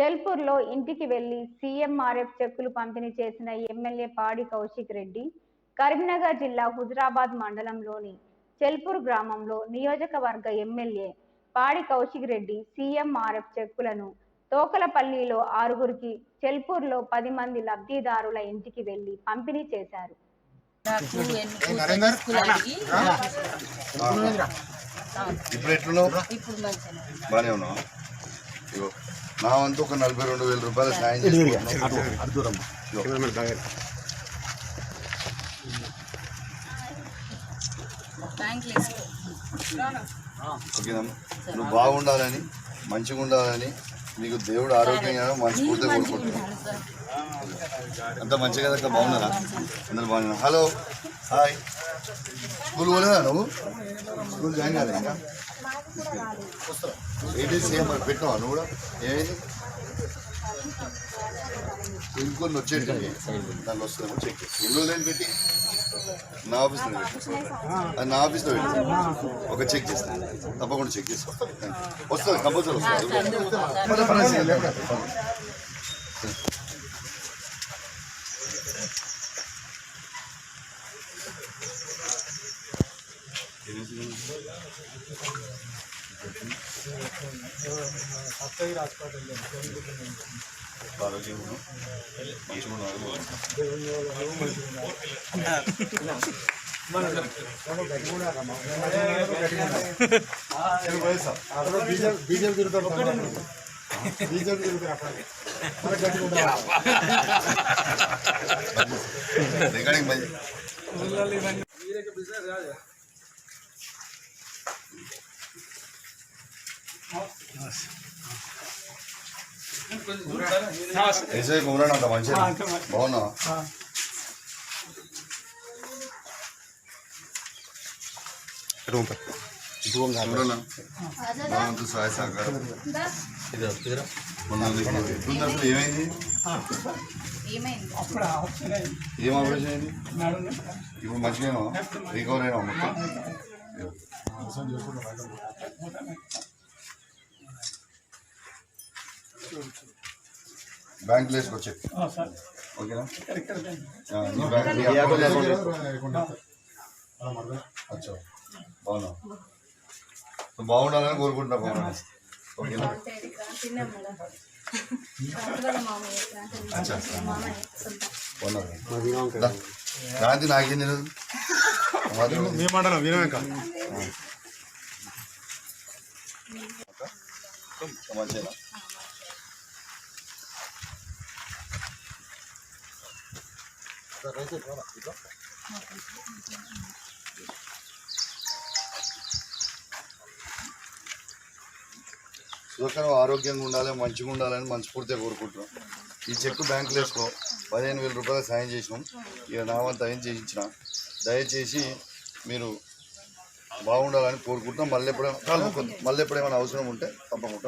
చెల్పూర్లో ఇంటికి వెళ్ళి సీఎంఆర్ఎఫ్ చెక్కులు పంపిణీ చేసిన ఎమ్మెల్యే పాడి కౌశిక్ రెడ్డి కరీంనగర్ జిల్లా హుజరాబాద్ మండలంలోని చెల్పూర్ గ్రామంలో నియోజకవర్గ ఎమ్మెల్యే పాడి కౌశిక్ రెడ్డి సీఎంఆర్ఎఫ్ చెక్కులను తోకలపల్లిలో ఆరుగురికి చెల్పూర్లో పది మంది లబ్ధిదారుల ఇంటికి వెళ్ళి పంపిణీ చేశారు. ఇప్పుడు నా వంతు ఒక నలభై రెండు వేల రూపాయలు సాయం ఓకేనమ్మా నువ్వు బాగుండాలని మంచిగా ఉండాలని నీకు దేవుడు ఆరోగ్యంగా మనస్ఫూర్తిగా కోరుకుంటున్నాను. అంత మంచిగా కదా అక్క బాగున్నారా? అందరు బాగున్నా హలో. హాయ్. స్కూల్ పోలేదా నువ్వు? స్కూల్ జాయిన్ కాలేదు ఇంకా? ఏంటి సేమ్ మరి పెట్టినావా నువ్వు కూడా? ఏమైంది? ఇంకొన్ని వచ్చేటి దాంట్లో వస్తుందేమో చెక్ చేసి ఎన్ని రోజులు పెట్టి? నా ఆఫీస్లో పెట్టి. నా ఆఫీస్లో పెట్టి. ఒక చెక్ చేస్తాను తప్పకుండా చెక్ చేసుకో వస్తుంది కంపల్సరీ వస్తుంది. మంచిగా ఉండాలి బీజేపీ తిరుగుతారు బీజేపీ తిరుగుతారు అక్కడ మనకు గట్టిగా ఉండాలి. మంచి అంత బాగున్నా సహాయ సహకారం. మొన్న నీకు ఎట్లుంది అసలు ఏమైంది? ఏమైంది ఏం? ఆపరేషన్ అయింది? ఇప్పుడు మంచిగా రికవర్ అయినా మొత్తం? బ్యాంక్ వేసుకొచ్చే ఓకేనా? ఆ, నీ బ్యాంక్ నీ అకౌంట్. అచ్చా. బాగున్నా నువ్వు బాగుండాలని కోరుకుంటున్నా బాగున్నా ఓకేనా. గాంధీ నాకేం తెలియదు మాది- మీ మండలం వినవేక. మంచిగా సుఖం ఆరోగ్యంగా ఉండాలి మంచిగా ఉండాలని మనస్ఫూర్తిగా కోరుకుంటున్నాం. ఈ చెక్ బ్యాంకులు వేసుకో. పదిహేను వేల రూపాయలు సాయం చేసినాం. ఇక నా వంత ఏం చేయించిన దయచేసి మీరు బాగుండాలని కోరుకుంటున్నాం. మళ్ళీ ఎప్పుడైనా మళ్ళీ ఎప్పుడేమైనా అవసరం ఉంటే తప్పకుండా